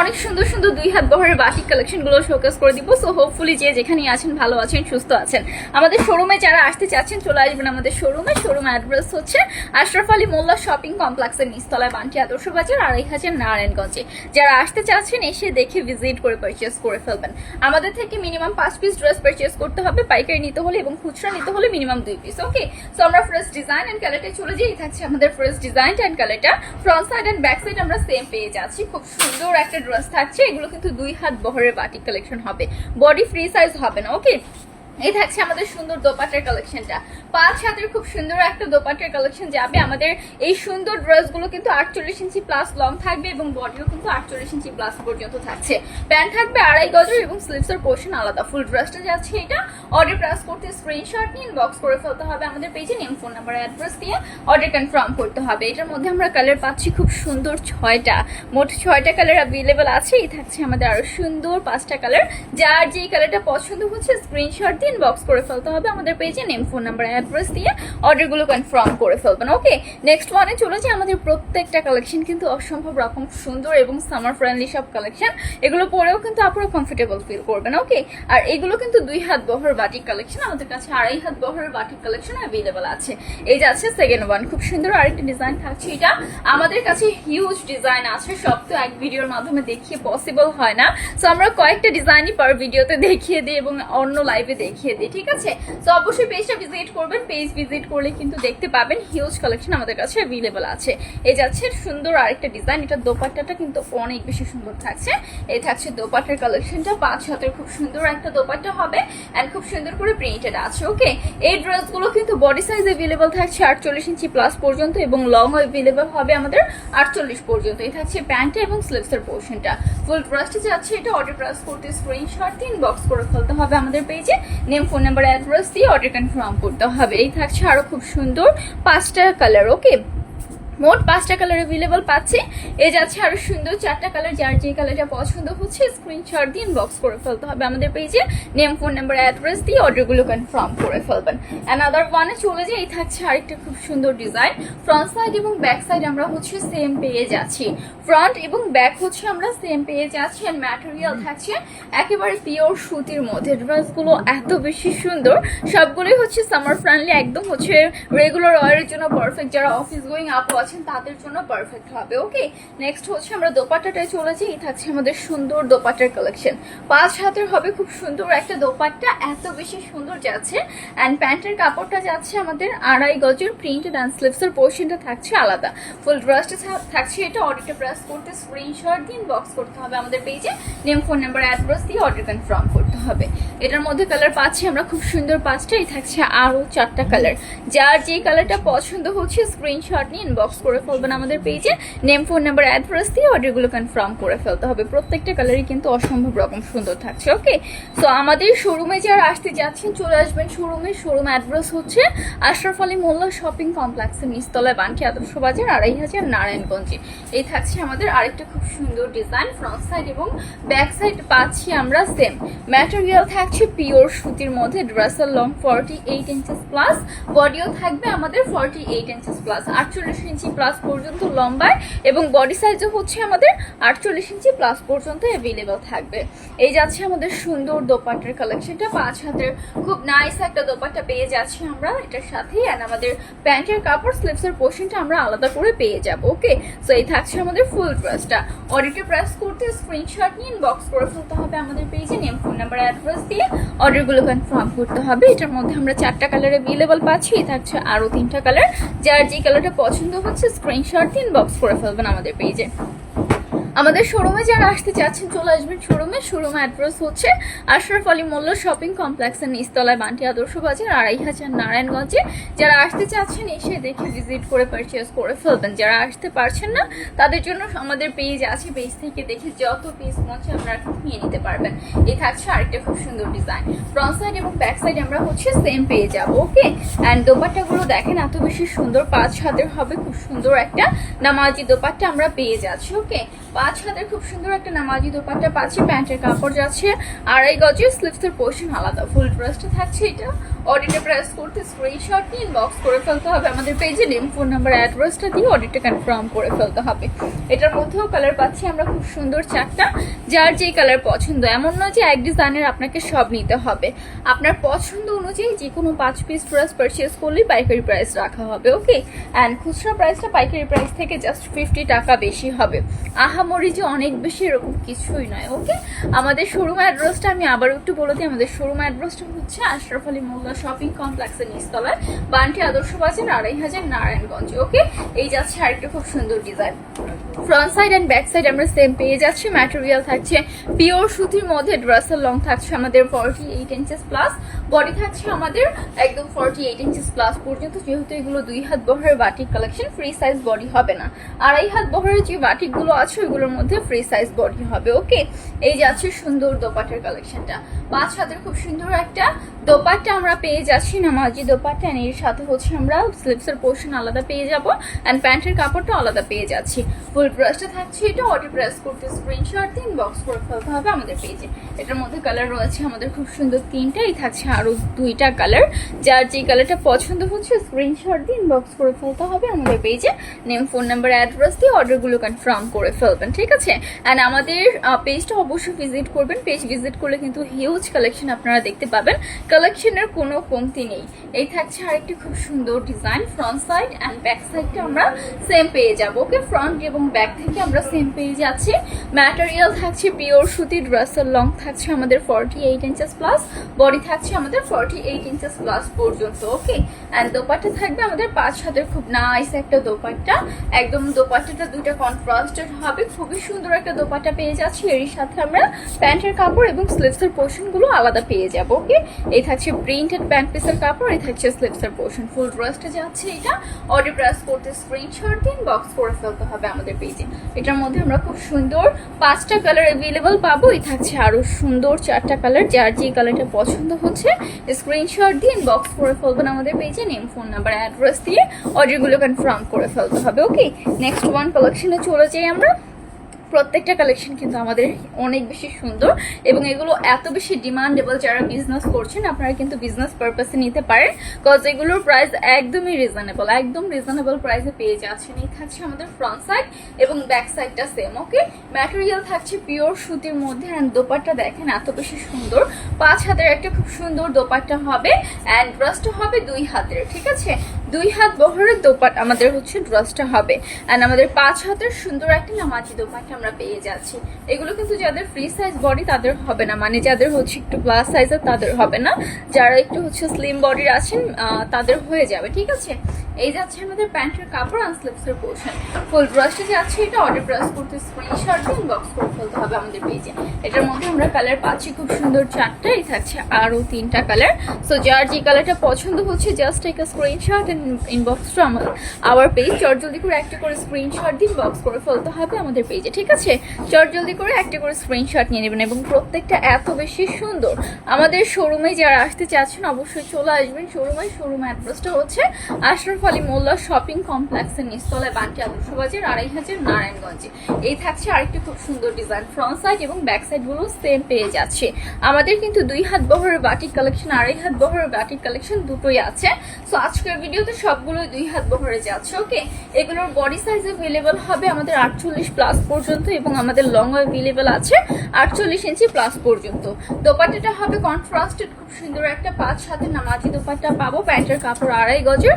অনেক সুন্দর সুন্দর দুই হাত বহরের বাটিক কালেকশনগুলো শোকেস করে দিব। সো হোপফুলি যে যেখানে আছেন, ভালো আছেন, সুস্থ আছেন। আমাদের শোরুমে যারা আসতে চাচ্ছেন, চলে আসবেন আমাদের শোরুমে শোরুম অ্যাড্রেস হচ্ছে আশরাফ আলী মোল্লা শপিং কমপ্লেক্সের নিচতলায় বান্টি আদর্শ বাজার, আড়াই হাজার নারায়ণগঞ্জে। যারা আসতে চাচ্ছেন, এসে দেখে ভিজিট করে পারচেস করে ফেলবেন। আমাদের থেকে মিনিমাম পাঁচ পিস ড্রেস পারচেস করতে হবে। পাইকারি নিতে হলে এবং খুচরা নিতে হলে মিনিমাম দুই পিস ওকে সো আমরা ফার্স্ট ডিজাইন অ্যান্ড কালারটা চলে যাই। থাকছে আমাদের ফার্স্ট ডিজাইন অ্যান্ড কালারটা front side and back side আমরা সেম পেয়ে যাচ্ছি। খুব সুন্দর একটা ড্রেস থাকছে, এগুলো কিন্তু দুই হাত বহরের বাটিক কালেকশন হবে। বডি ফ্রি সাইজ হবে না ওকে এই থাকছে আমাদের সুন্দর দোপাটের কালেকশনটা। পাঁচ হাতের খুব সুন্দর একটা দোপাটের কালেকশন যাবে। আমাদের এই সুন্দর ড্রেসগুলো কিন্তু আটচল্লিশ ইঞ্চি প্লাস লং থাকবে এবং বডিও কিন্তু আটচল্লিশ ইঞ্চি প্লাস পর্যন্ত থাকছে। প্যান্ট থাকবে আড়াই গজের এবং স্লিভসের পোর্শন আলাদা। ফুল ড্রেসটা যাচ্ছে এটা। অর্ডার প্রেস করতে স্ক্রিনশট নিয়ে ইনবক্স করে ফেলতে হবে আমাদের পেজে নেম ফোন নাম্বার অ্যাড্রেস দিয়ে অর্ডার কনফার্ম করতে হবে। এটার মধ্যে আমরা কালার পাচ্ছি খুব সুন্দর ছয়টা। মোট ছয়টা কালার অ্যাভেলেবেল আছে। এই থাকছে আমাদের আরও সুন্দর পাঁচটা কালার যার যেই কালারটা পছন্দ হচ্ছে স্ক্রিনশট দিয়ে ইনবক্স করে ফেলতে হবে আমাদের পেজে নেম ফোন নাম্বার অ্যাড্রেস দিয়ে অর্ডারগুলো কনফার্ম করে ফেলবেন ওকে নেক্সট ওয়ানে চলে যায় আমাদের প্রত্যেকটা কালেকশন কিন্তু অসম্ভব রকম সুন্দর এবং সামার ফ্রেন্ডলি সব কালেকশন এগুলো পরেও কিন্তু আপনারা কমফোর্টেবল ফিল করবেন ওকে আর এগুলো কিন্তু দুই হাত বহর বাটিক কালেকশন আমাদের কাছে আড়াই হাত বহরের বাটিক কালেকশন অ্যাভেলেবল আছে। এই যে আছে সেকেন্ড ওয়ান খুব সুন্দর আরেকটা ডিজাইন থাকছে এটা। আমাদের কাছে হিউজ ডিজাইন আছে, সব তো এক ভিডিওর মাধ্যমে দেখিয়ে পসিবল হয় না। সো আমরা কয়েকটা ডিজাইনই পার ভিডিওতে দেখিয়ে দিই এবং অন্য লাইভে দেখিয়ে দিই, ঠিক আছে? তো অবশ্যই পেজটা ভিজিট করবেন। পেজ ভিজিট করলে কিন্তু দেখতে পাবেন হিউজ কালেকশন আমাদের কাছে অ্যাভেলেবল আছে। এই যাচ্ছে সুন্দর আরেকটা ডিজাইন এটা দোপাট্টাটা কিন্তু অনেক বেশি সুন্দর থাকছে। এই থাকছে দোপাট্টার কালেকশনটা পাঁচ হাতের খুব সুন্দর একটা দোপাট্টা হবে অ্যান্ড খুব সুন্দর করে প্রিন্টেড আছে ওকে এই ড্রেসগুলো কিন্তু বডি সাইজ অ্যাভেলেবল থাকছে আটচল্লিশ ইঞ্চি প্লাস পর্যন্ত এবং লং অ্যাভেলেবল হবে আমাদের আটচল্লিশ পর্যন্ত। এই থাকছে প্যান্ট এবং স্লিভসের পোর্শনটা ফুল ড্রেসটা যাচ্ছে এটা অর্ডার প্রেস করতে স্ক্রিনশট ইনবক্স করে ফেলতে হবে আমাদের পেজে নেম ফোন নাম্বার অ্যাড্রেস দিয়ে অর্ডার কনফার্ম করতে হবে। এই থাকছে আরও খুব সুন্দর পাঁচটা কালার ওকে মোট পাঁচটা কালার অ্যাভেলেবল পাচ্ছি। এই যাচ্ছে আরও সুন্দর চারটা কালার যার যে কালারটা পছন্দ হচ্ছে স্ক্রিনশট দিয়ে ইনবক্স করে ফেলতে হবে আমাদের পেজে নেম ফোন নাম্বার অ্যাড্রেস দিয়ে অর্ডারগুলো কনফার্ম করে ফেলবেন। অ্যানাদার ওয়ানে চলে যাই থাকছে আরেকটা খুব সুন্দর ডিজাইন ফ্রন্ট সাইড এবং ব্যাক সাইড আমরা হচ্ছে সেম পেয়ে যাচ্ছি ফ্রন্ট এবং ব্যাক হচ্ছে আমরা সেম পেয়ে যাচ্ছি আর ম্যাটেরিয়াল থাকছে একেবারে পিওর সুতির মধ্যে। ড্রেসগুলো এত বেশি সুন্দর। সবগুলোই হচ্ছে সামার ফ্রেন্ডলি একদম হচ্ছে রেগুলার ওয়ারের জন্য পারফেক্ট যারা অফিস গোয়িং আপু আছেন, তাদের জন্য পারফেক্ট হবে ওকে নেক্সট হচ্ছে আমরা দোপাট্টাটায় চলে যাই থাকছে আমাদের সুন্দর দোপাট্টার কালেকশন পাঁচ হাতের হবে, খুব সুন্দর একটা দোপাট্টা, এত বেশি সুন্দর যাচ্ছে। অ্যান্ড প্যান্টের কাপড়টা যাচ্ছে আমাদের আড়াই গজের প্রিন্টেড অ্যান্ড স্লিপসের পোর্শনটা থাকছে আলাদা। ফুল ড্রেসটা থাকছে এটা অর্ডারটা প্রেস করতে স্ক্রিনশট দিয়ে বক্স করতে হবে আমাদের পেজে নেম ফোন নাম্বার অ্যাড্রেস দিয়ে অর্ডার কনফার্ম করতে হবে। এটার মধ্যে কালার পাচ্ছি আমরা, খুব সুন্দর পাঁচটাই থাকছে আরও চারটা কালার যার যে কালারটা পছন্দ হচ্ছে স্ক্রিনশট নিয়ে ইনবক্স করে ফেলবেন আমাদের পেজে নেম ফোন নাম্বার অ্যাড্রেস দিয়ে অর্ডারগুলো কনফার্ম করে ফেলতে হবে। প্রত্যেকটা কালারই কিন্তু অসম্ভব রকম সুন্দর থাকছে ওকে সো আমাদের শোরুমে যারা আসতে যাচ্ছেন, চলে আসবেন শোরুমে শোরুম অ্যাড্রেস হচ্ছে আশরাফ আলী মোল্লা শপিং কমপ্লেক্সের নিচতলায় বানকি আদর্শ বাজার, আড়াই হাজার নারায়ণগঞ্জে। এই থাকছে আমাদের আরেকটা খুব সুন্দর ডিজাইন ফ্রন্ট সাইড এবং ব্যাক সাইড পাচ্ছি আমরা সেম ম্যাটেরিয়াল থাকছে পিওর সুতির মধ্যে ড্রেসের long forty eight inches plus বডিও থাকবে আমাদের ফর্টি এইট ইঞ্চেস প্লাস আটচল্লিশ ইঞ্চি প্লাস পর্যন্ত লম্বায় এবং বডি সাইজও হচ্ছে আমাদের আটচল্লিশ ইঞ্চি প্লাস পর্যন্ত অ্যাভেলেবেল থাকবে। এই যাচ্ছে আমাদের সুন্দর দোপাট্টার কালেকশনটা পাঁচ হাতের খুব নাইস একটা দোপাট্টা পেয়ে যাচ্ছি আমরা, এটার সাথে অ্যান্ড আমাদের প্যান্টের কাপড় স্লিপসের পোর্শনটা আমরা আলাদা করে পেয়ে যাব ওকে সো এই থাকছে আমাদের ফুল ড্রেসটা অর্ডারটা প্রেস করতে স্ক্রিনশট নিয়ে বক্স করে ফেলতে হবে আমাদের পেজে নেম ফোন নাম্বার অ্যাড্রেস দিয়ে অর্ডারগুলো কনফার্ম করতে হবে। এটার মধ্যে আমরা চারটা কালার অ্যাভেলেবল পাচ্ছি। থাকছে আরও তিনটা কালার যার যে কালারটা পছন্দ হচ্ছে স্ক্রিনশট দিন বক্স করে ফেলবেন আমাদের পেজে আমাদের শোরুমে যারা আসতে চাচ্ছেন, চলে আসবেন শোরুমে। শোরুম অ্যাড্রেস হচ্ছে আশরাফ আলী মোল্ল শপিং কমপ্লেক্সের নিচতলায় বান্টি আদর্শ বাজার, আড়াই হাজার নারায়ণগঞ্জে। যারা আসতে চাচ্ছেন, এসে দেখে ভিজিট করে পারচেস করে ফেলবেন। যারা আসতে পারছেন না, তাদের জন্য আমাদের পেজ আছে। পেজ থেকে দেখে যত পিস মঞ্চে আপনারা নিয়ে নিতে পারবেন। এই থাকছে আরেকটা খুব সুন্দর ডিজাইন ফ্রন্ট সাইড এবং ব্যাক সাইড আমরা হচ্ছে সেম পেয়ে যাব ওকে অ্যান্ড দোপাট্টাগুলো দেখেন, এত বেশি সুন্দর, পাঁচ হাতের হবে। খুব সুন্দর একটা নামাজি দোপাট্টা আমরা পেয়ে যাচ্ছি ওকে পাঁচ হাতের খুব সুন্দর একটা নামাজি দোপাট্টা পাচ্ছি, প্যান্টের কাপড় যাচ্ছে, আড়াই গজে স্লিপসের পোর্শন আলাদা। ফুল ড্রেসটা থাকছে এটা। অডিটে প্রেস করতে স্ক্রিনশট নিয়ে ইনবক্স করে ফেলতে হবে। আমাদের পেজে নেম ফোন নাম্বার অ্যাড্রেসটা দিয়ে অডিটে কনফার্ম করে ফেলতে হবে। এটার মধ্যেও কালার পাচ্ছি আমরা খুব সুন্দর চারটা। যার যেই কালার পছন্দ, এমন নয় যে এক ডিজাইনের আপনাকে সব নিতে হবে। আপনার পছন্দ অনুযায়ী যে কোনো পাঁচ পিস ড্রেস পারচেস করলেই পাইকারি প্রাইস রাখা হবে ওকে অ্যান্ড খুচরা প্রাইসটা পাইকারি প্রাইস থেকে জাস্ট ফিফটি টাকা বেশি হবে। আহামরি যে অনেক বেশি এরকম কিছুই নয় ওকে আমাদের শোরুম অ্যাড্রেসটা আমি আবার একটু বলে দিই, আমাদের শোরুম অ্যাড্রেসটা হচ্ছে আশরাফ আলী মোল্লা শপিং কমপ্লেক্সের নিচতলায় বান্টি আদর্শ বাজার, আড়াই হাজার নারায়ণগঞ্জ। ওকে এই যাচ্ছে আরেকটা খুব সুন্দর design front side and back side আমরা সেম পেয়ে যাচ্ছি। ম্যাটেরিয়াল থাকছে পিওর সুতির মধ্যে ড্রেসের লং থাকছে আমাদের forty eight inches plus body থাকছে আমাদের একদম ফর্টি এইট ইঞ্চেস প্লাস পর্যন্ত। যেহেতু এগুলো দুই হাত বহরের batik collection free size body হবে না। আড়াই হাত বহরের যে বাটিকগুলো আছে, ওইগুলোর মধ্যে ফ্রি সাইজ বডি হবে। ওকে এই যাচ্ছে সুন্দর দোপাটের কালেকশনটা পাঁচ হাতের খুব সুন্দর একটা দোপাট্টা আমরা পেয়ে যাচ্ছি নামাজি দোপাট্টা and এর সাথে হচ্ছে আমরা স্লিপসের পোর্শন আলাদা পেয়ে যাব অ্যান্ড প্যান্টের কাপড়টা আলাদা পেয়ে যাচ্ছি। ফুল ড্রেসটা থাকছে এটা অর্ডার প্রেস করতে স্ক্রিনশট দিন বক্স করে ফেলতে হবে আমাদের পেজে এটার মধ্যে কালার রয়েছে আমাদের খুব সুন্দর তিনটাই, থাকছে আরও দুইটা কালার যার যে কালারটা পছন্দ হচ্ছে স্ক্রিনশট দিন বক্স করে ফেলতে হবে আমাদের পেজে নেম ফোন নাম্বার অ্যাড্রেস দিয়ে অর্ডারগুলো কনফার্ম করে ফেলবেন, ঠিক আছে? অ্যান্ড আমাদের পেজটা অবশ্যই ভিজিট করবেন। পেজ ভিজিট করলে কিন্তু হিউজ কালেকশন আপনারা দেখতে পাবেন। কালেকশনের কোনো কমতি নেই। এই থাকছে আরেকটি খুব সুন্দর design front side and back সাইডটা আমরা সেম পেয়ে যাব ওকে ফ্রন্ট এবং ব্যাক থেকে আমরা সেম পেয়ে যাচ্ছি। ম্যাটেরিয়াল থাকছে পিওর সুতি ড্রেসের লং থাকছে আমাদের forty eight inches plus body থাকছে আমাদের ফর্টি এইট ইঞ্চেস প্লাস পর্যন্ত ওকে অ্যান্ড দোপাট্টা থাকবে আমাদের পাঁচ হাতের খুব নাইস একটা দোপাট্টা। একদম দোপাট্টাটা দুইটা কন্ট্রাস্টেড হবে। খুবই সুন্দর একটা দোপাট্টা পেয়ে যাচ্ছি। এরই সাথে আমরা প্যান্টের কাপড় এবং স্লিভসের পোর্শনগুলো আলাদা পেয়ে যাব ওকে এই থাকছে প্রিন্টেড প্যান্ট পিসের কাপড় এই থাকছে স্লিভসের পোর্শন ফুল ড্রেসটা যাচ্ছে এটা অর্ডার প্রেস করতে স্ক্রিনশট দিন বক্স করে ফেলতে হবে আমাদের পেজে এটার মধ্যে আমরা খুব সুন্দর পাঁচটা কালার অ্যাভেলেবল পাবো। এই থাকছে আরও সুন্দর চারটা কালার যার যে কালারটা পছন্দ হচ্ছে স্ক্রিনশট দিন বক্স করে ফেলবেন আমাদের পেজে নেম ফোন নাম্বার অ্যাড্রেস দিয়ে অর্ডারগুলো কনফার্ম করে ফেলতে হবে ওকে নেক্সট ওয়ান কালেকশনে চলে যাই আমরা। প্রত্যেকটা কালেকশন কিন্তু আমাদের অনেক বেশি সুন্দর এবং এগুলো এত বেশি ডিমান্ডেবল যারা বিজনেস করছেন, আপনারা কিন্তু বিজনেস পারপাসে নিতে পারেন কজ এগুলোর প্রাইস একদমই রিজনেবল একদম রিজনেবল প্রাইসে পেয়ে যাচ্ছেন। এই থাকছে আমাদের ফ্রন্ট সাইড এবং ব্যাক সাইডটা সেম ওকে ম্যাটেরিয়াল থাকছে পিওর সুতির মধ্যে অ্যান্ড দোপাট্টা দেখেন এত বেশি সুন্দর। পাঁচ হাতের একটা খুব সুন্দর দোপাট্টা হবে অ্যান্ড ড্রেসটা হবে দুই হাতের, ঠিক আছে? দুই হাত বহরের দোপাট আমাদের হচ্ছে ড্রসটা হবে। অ্যান্ড আমাদের পাঁচ হাতের সুন্দর একটা নামাজি দোপাট আমরা পেয়ে যাচ্ছি। এগুলো কিন্তু যাদের ফ্রি সাইজ বডি তাদের হবে না। মানে যাদের হচ্ছে একটু প্লাস সাইজের তাদের হবে না। যারা একটু হচ্ছে স্লিম বডির আছেন তাদের হয়ে যাবে, ঠিক আছে? এই যাচ্ছে আমাদের প্যান্টের কাপড় আর স্লিপসের পোর্শন ফুল ব্রাশটা যাচ্ছে এটা অর্ডার ব্রাশ করতে স্ক্রিনশট দিন বক্স করে ফেলতে হবে আমাদের পেজে এটার মধ্যে আমরা কালার পাচ্ছি খুব সুন্দর চারটা এই থাকছে আরও তিনটা কালার সো যার যে কালারটা পছন্দ হচ্ছে জাস্ট একটা স্ক্রিনশট ইনবক্স টু আমার আওয়ার পেজ চট জলদি করে একটা করে স্ক্রিনশট দিন বক্স করে ফেলতে হবে আমাদের পেজে ঠিক আছে? চট জলদি করে একটা করে স্ক্রিনশট নিয়ে নেবেন এবং প্রত্যেকটা এত বেশি সুন্দর। আমাদের শোরুমে যারা আসতে চাচ্ছেন, অবশ্যই চলে আসবেন। শোরুমে শোরুম অ্যাড্রেসটা হচ্ছে আশরাফ আলী মোল্লা শপিং কমপ্লেক্সের নিচতলায় বান্টি আদর্শ বাজার আড়াই হাজার নারায়ণগঞ্জে। এই থাকছে আরেকটি খুব সুন্দর ডিজাইন ফ্রন্ট সাইড এবং ব্যাক সাইডগুলো সেম পেয়ে যাচ্ছে। আমাদের কিন্তু দুই হাত বহরের বাটিক কালেকশন আড়াই হাত বহরের বাটিক কালেকশন দুটোই আছে। সো আজকের ভিডিওতে সবগুলোই দুই হাত বহরে যাচ্ছে ওকে এগুলোর বডি সাইজ অ্যাভেলেবল হবে আমাদের আটচল্লিশ প্লাস পর্যন্ত এবং আমাদের লং অ্যাভেলেবল আছে আটচল্লিশ ইঞ্চি প্লাস পর্যন্ত। দোপাট্টাটা হবে কন্ট্রাস্টেড খুব সুন্দর একটা পাঁচ সাথে নামাজি দোপাট্টা পাবো। প্যান্টের কাপড় আড়াই গজের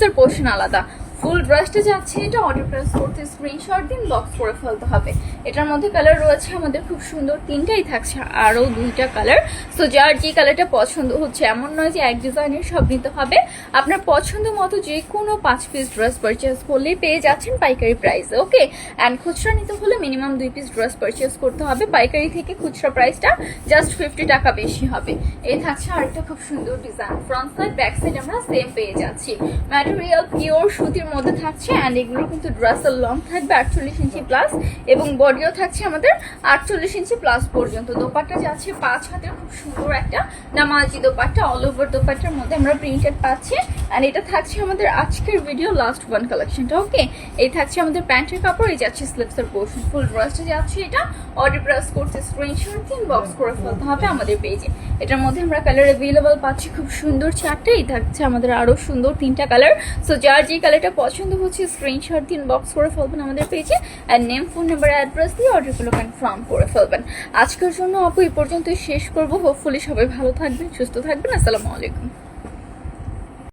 স্লিপসের পোর্শন আলাদা। ফুল ড্রেসটা যাচ্ছে, এটা অর্ডার প্রেস করতে স্ক্রিনশট দিন বক্স করে ফেলতে হবে। এটার মধ্যে কালার রয়েছে, আমাদের খুব সুন্দর তিনটাই থাকছে, আরও দুইটা কালার সো যার যে কালারটা পছন্দ হচ্ছে, এমন নয় যে এক ডিজাইনের সব নিতে হবে। আপনার পছন্দ মতো যে কোনো পাঁচ পিস ড্রেস পারচেস করলেই পেয়ে যাচ্ছেন পাইকারি প্রাইসে ওকে অ্যান্ড খুচরা নিতে হলে মিনিমাম দুই পিস ড্রেস পারচেস করতে হবে। পাইকারি থেকে খুচরা প্রাইসটা জাস্ট ফিফটি টাকা বেশি হবে। এই থাকছে আরেকটা খুব সুন্দর design front side back side আমরা সেম পেয়ে যাচ্ছি। ম্যাটেরিয়াল পিওর সুতির মধ্যে থাকছে অ্যান্ড এগুলো কিন্তু ড্রেসের লং থাকবে আটচল্লিশ ইঞ্চি প্লাস এবং বডিও থাকছে আমাদের আটচল্লিশ ইঞ্চি প্লাস পর্যন্ত। দোপাট্টা যাচ্ছে পাঁচ হাতের খুব সুন্দর একটা নামাজি দোপাট্টা অল ওভার দোপাট্টার মধ্যে আমরা প্রিন্টেড পাচ্ছি। অ্যান্ড এটা থাকছে আমাদের আজকের ভিডিও লাস্ট ওয়ান কালেকশনটা ওকে এই থাকছে আমাদের প্যান্টের কাপড়, এই যাচ্ছে স্লিপসের পোর্শন ফুল ড্রেসটা যাচ্ছে এটা অর্ডার প্রেস করতে স্ক্রিনশট দিন বক্স করে ফেলতে হবে আমাদের পেজে এটার মধ্যে আমরা কালার অ্যাভেলেবল পাচ্ছি, খুব সুন্দর চারটে। এই থাকছে আমাদের আরও সুন্দর তিনটা কালার সো যার যে কালারটা পছন্দ হচ্ছে স্ক্রিনশট দিন বক্স করে ফেলবেন আমাদের পেজে আর নেম ফোন নাম্বার অ্যাড্রেস দিয়ে অর্ডারগুলো কনফার্ম করে ফেলবেন। আজকের জন্য আপু, এই পর্যন্তই শেষ করব। হোপফুলি সবাই ভালো থাকবেন, সুস্থ থাকবেন। আসসালামু আলাইকুম।